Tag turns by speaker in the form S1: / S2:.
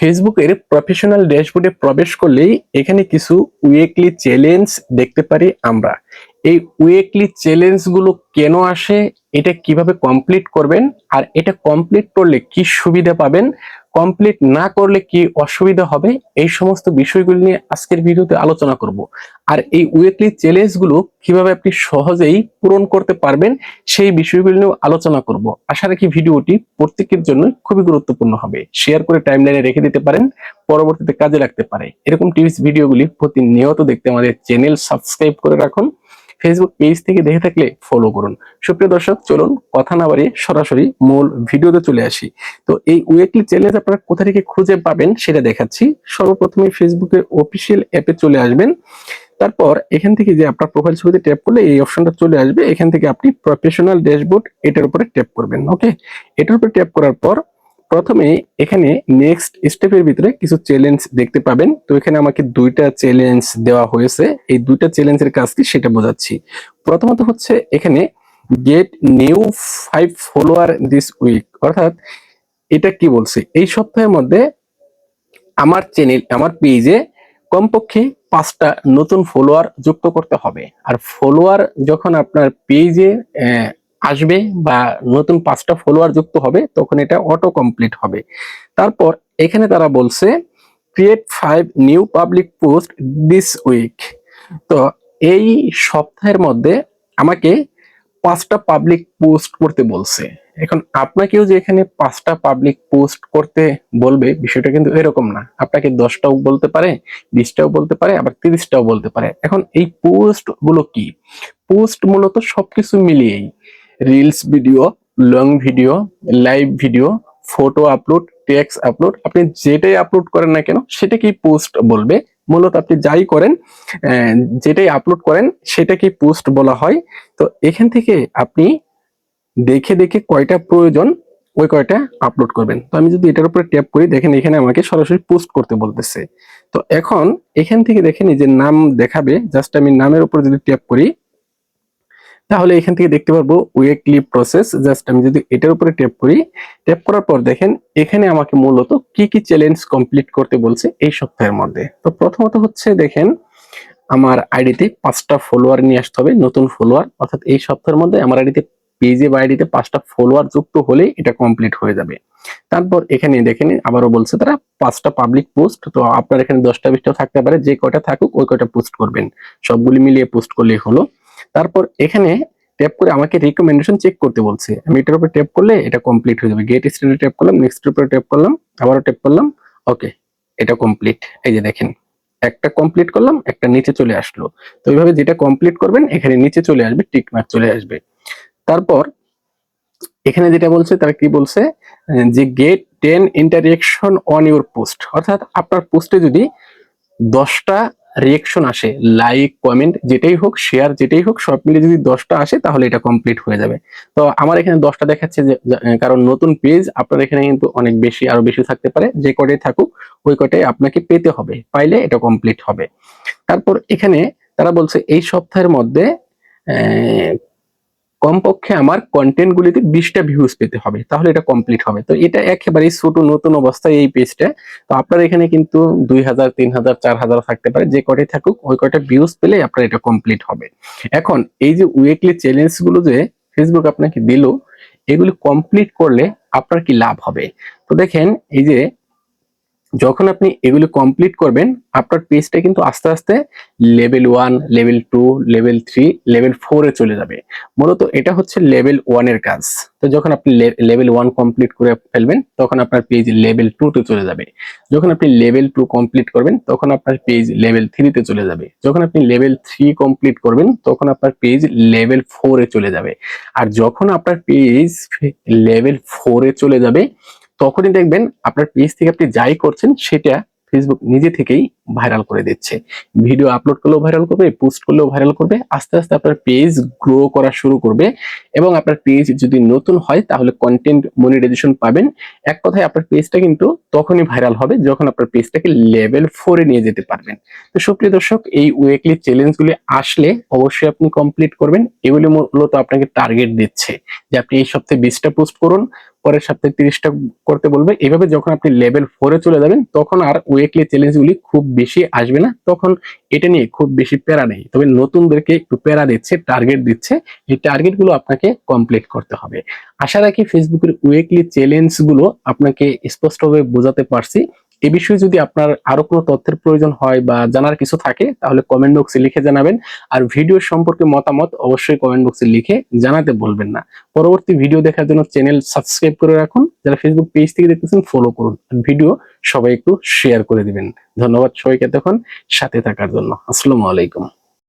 S1: ফেসবুকের প্রফেশনাল ড্যাশবোর্ডে প্রবেশ করলেই এখানে কিছু উইকলি চ্যালেঞ্জ দেখতে পারি আমরা। এই উইকলি চ্যালেঞ্জগুলো কেন আসে, এটা কীভাবে কমপ্লিট করবেন, আর এটা কমপ্লিট করলে কি সুবিধা পাবেন কমপ্লিট না করলে কি অসুবিধা হবে, এই সমস্ত বিষয়গুলো নিয়ে আজকের ভিডিওতে আলোচনা করব। আর এই উইকলি চ্যালেঞ্জগুলো কীভাবে আপনি সহজেই পূরণ করতে পারবেন, সেই বিষয়গুলো নিয়েও আলোচনা করব। আশা রাখি ভিডিওটি প্রত্যেকের জন্য খুবই গুরুত্বপূর্ণ হবে। শেয়ার করে টাইমলাইনে রেখে দিতে পারেন, পরবর্তীতে কাজে লাগতে পারে। এরকম টিপস ভিডিওগুলি প্রতিনিয়ত দেখতে আমাদের চ্যানেল সাবস্ক্রাইব করে রাখুন। ফেসবুক পেজ থেকে দেখে থাকলে ফলো করুন। সুপ্রিয় দর্শক, চলুন কথা না বাড়িয়ে সরাসরি মূল ভিডিওতে চলে আসি। তো এই উইকলি চ্যালেঞ্জ আপনারা কোথা থেকে খুঁজে পাবেন সেটা দেখাচ্ছি। সর্বপ্রথমে ফেসবুকের অফিসিয়াল অ্যাপে চলে আসবেন। তারপর এখান থেকে যে আপনার প্রোফাইল ছবিতে ট্যাপ করলে এই অপশনটা চলে আসবে। এখান থেকে আপনি প্রফেশনাল ড্যাশবোর্ড এটার উপরে ট্যাপ করবেন ওকে এটার উপরে ট্যাপ করার পর প্রথমে এখানে নেক্সট স্টেপের ভিতরে কিছু চ্যালেঞ্জ দেখতে পাবেন। তো এখানে আমাকে দুইটা চ্যালেঞ্জ দেওয়া হয়েছে। এই দুইটা চ্যালেঞ্জের কাজ কি সেটা বোঝাচ্ছি। প্রথমত হচ্ছে এখানে get new five follower this week অর্থাৎ এটা কি বলছে? এই সপ্তাহের মধ্যে আমার চ্যানেল আমার পেজে কমপক্ষে পাঁচটা নতুন ফলোয়ার যুক্ত করতে হবে। আর ফলোয়ার যখন আপনার পেজে আসবে বা নতুন পাঁচটা ফলোয়ার যুক্ত হবে, তখন এটা অটো কমপ্লিট হবে। তারপর এখানে তারা বলছে create five new public post this week তো এই সপ্তাহের মধ্যে আমাকে পাঁচটা পাবলিক পোস্ট করতে বলছে। এখন আপনাকেও যে এখানে পাঁচটা পাবলিক পোস্ট করতে বলবে, বিষয়টা কিন্তু এরকম না। আপনাকে দশটাও বলতে পারে, বিশটাও বলতে পারে, আবার তিরিশটাও বলতে পারে। এখন এই পোস্টগুলো কি? পোস্ট মূলত সবকিছু মিলিয়েই reels video long video live video photo upload text upload আপনি যেটাই আপলোড করেন না কেন, সেটাকেই পোস্ট বলবে। মূলত আপনি যাই করেন যেটাই আপলোড করেন, সেটাকেই পোস্ট বলা হয়। তো এখান থেকে আপনি দেখে দেখে কয়টা প্রয়োজন, ওই কয়টা আপলোড করবেন। তো আমি যদি এটার উপরে ট্যাপ করি, দেখেন এখানে আমাকে সরাসরি পোস্ট করতে বলতেছে। তো এখন এখান থেকে দেখেন এই যে নাম দেখাবে জাস্ট আমি নামের উপর যদি ট্যাপ করি তাহলে এখান থেকে দেখতে পারব উইকলি প্রসেস জাস্ট আমি যদি এটার উপরে ট্যাপ করি ট্যাপ করার পর দেখেন এখানে আমাকে মূলত কি কি চ্যালেঞ্জ কমপ্লিট করতে বলছে এই সপ্তাহের মধ্যে। তো প্রথমত হচ্ছে দেখেন, আমার আইডিতে পাঁচটা ফলোয়ার নিয়ে আসতে হবে, নতুন ফলোয়ার অর্থাৎ এই সপ্তাহের মধ্যে আমার আইডিতে পেজে বা আইডিতে পাঁচটা ফলোয়ার যুক্ত হলেই এটা কমপ্লিট হয়ে যাবে। তারপর এখানে দেখেন, আবারও বলছে তারা পাঁচটা পাবলিক পোস্ট তো আপনার এখানে দশটা বিশটাও থাকতে পারে, যে কয়টা থাকুক, ওই কয়টা পোস্ট করবেন। সবগুলি মিলিয়ে পোস্ট করলেই হলো। তারপর এখানে ট্যাপ করে আমাকে রিকমেন্ডেশন চেক করতে বলছে। আমি এটার উপর ট্যাপ করলে এটা কমপ্লিট হয়ে যাবে। গেট স্ট্যান্ডে ট্যাপ করলাম নেক্সট উপরে ট্যাপ করলাম, আবারও ট্যাপ করলাম ওকে এটা কমপ্লিট এই যে দেখেন, একটা কমপ্লিট করলাম, একটা নিচে চলে আসলো। তো এইভাবে যেটা কমপ্লিট করবেন, এখানে নিচে চলে আসবে টিক মার্ক চলে আসবে। তারপর এখানে যেটা বলছে, তারা কি বলছে? যে get ten interaction on your post অর্থাৎ আপনার পোস্টে যদি দশটা রিয়েকশন আসে লাইক কমেন্ট যেটাই হোক শেয়ার যেটাই হোক, সব মিলে যদি দশটা আসে, তাহলে এটা কমপ্লিট হয়ে যাবে। তো আমার এখানে দশটা দেখাচ্ছে যে কারণ নতুন পেজ আপনার এখানে কিন্তু অনেক বেশি, আরও বেশি থাকতে পারে। যে কটাই থাকুক, ওই কটাই আপনাকে পেতে হবে। পাইলে এটা কমপ্লিট হবে। তারপর এখানে তারা বলছে, এই সপ্তাহের মধ্যে কমপক্ষে আমার কন্টেন্টগুলিতে বিশটা ভিউজ পেতে হবে, তাহলে এটা কমপ্লিট হবে। তো এটা একেবারেই ছোট নতুন অবস্থায় এই পেজটা তো আপনার এখানে কিন্তু দুই হাজার, তিন হাজার, চার হাজার থাকতে পারে, যে কটাই থাকুক, ওই কটা ভিউজ পেলে আপনার এটা কমপ্লিট হবে। এখন এই যে উইকলি চ্যালেঞ্জগুলো যে ফেসবুক আপনাকে দিল, এগুলি কমপ্লিট করলে আপনার কি লাভ হবে? তো দেখেন, এই যে যখন আপনি এগুলো কমপ্লিট করবেন, আপনার পেজটা কিন্তু আস্তে আস্তে level one level two level three level ফোরে চলে যাবে। মূলত এটা হচ্ছে লেভেল ওয়ানের কাজ। তো যখন আপনি লেভেল ওয়ান কমপ্লিট করে ফেলবেন, তখন আপনার পেজ লেভেল টু তে চলে যাবে। যখন আপনি লেভেল টু কমপ্লিট করবেন, তখন আপনার পেজ লেভেল থ্রিতে চলে যাবে। যখন আপনি লেভেল থ্রি কমপ্লিট করবেন, তখন আপনার পেজ লেভেল ফোরে চলে যাবে। আর যখন আপনার পেজ লেভেল ফোরে চলে যাবে তখনই দেখবেন আপনার পেজ থেকে আপনি যাই করছেন সেটা ফেসবুক নিজে থেকেই ভাইরাল করে দিচ্ছে। ভিডিও আপলোড করলেও ভাইরাল করবে পোস্ট করলেও ভাইরাল করবে, আস্তে আস্তে আপনার পেজ গ্রো করা শুরু করবে এবং আপনার পেজ যদি নতুন হয় তাহলে কন্টেন্ট মনিটাইজেশন পাবেন। এক কথায় আপনার পেজটা কিন্তু তখনই ভাইরাল হবে যখন আপনার পেজটাকে লেভেল ফোরে নিয়ে যেতে পারবেন। তো সুপ্রিয় দর্শক, এই উইকলি চ্যালেঞ্জগুলি আসলে অবশ্যই আপনি কমপ্লিট করবেন। এগুলি মূলত আপনাকে টার্গেট দিচ্ছে যে আপনি এই সপ্তাহে বিশটা পোস্ট করুন, পরের সপ্তাহে তিরিশটা করতে বলবে। এভাবে যখন আপনি লেভেল ফোরে চলে যাবেন, তখন আর উইকলি চ্যালেঞ্জগুলি খুব বেশি আসবে না, তখন এটা নিয়ে খুব বেশি প্যারা নেই। তবে নতুনদেরকে একটু প্যারা দিচ্ছে টার্গেট দিচ্ছে, এই টার্গেটগুলো আপনাকে কমপ্লিট করতে হবে। আশা রাখি ফেসবুকের উইকলি চ্যালেঞ্জগুলো আপনাকে স্পষ্টভাবে বোঝাতে পারছি। এ বিষয়ে যদি আপনার আরও কোনো তথ্যের প্রয়োজন হয় বা জানার কিছু থাকে, তাহলে কমেন্ট বক্সে লিখে জানাবেন। আর ভিডিও সম্পর্কে মতামত অবশ্যই কমেন্ট বক্সে লিখে জানাতে বলবেন না। পরবর্তী ভিডিও দেখার জন্য চ্যানেল সাবস্ক্রাইব করে রাখুন। যারা ফেসবুক পেজ থেকে দেখতেছেন ফলো করুন। ভিডিও সবাই একটু শেয়ার করে দিবেন। ধন্যবাদ সবাইকে এতক্ষণ সাথে থাকার জন্য। আসসালামু আলাইকুম।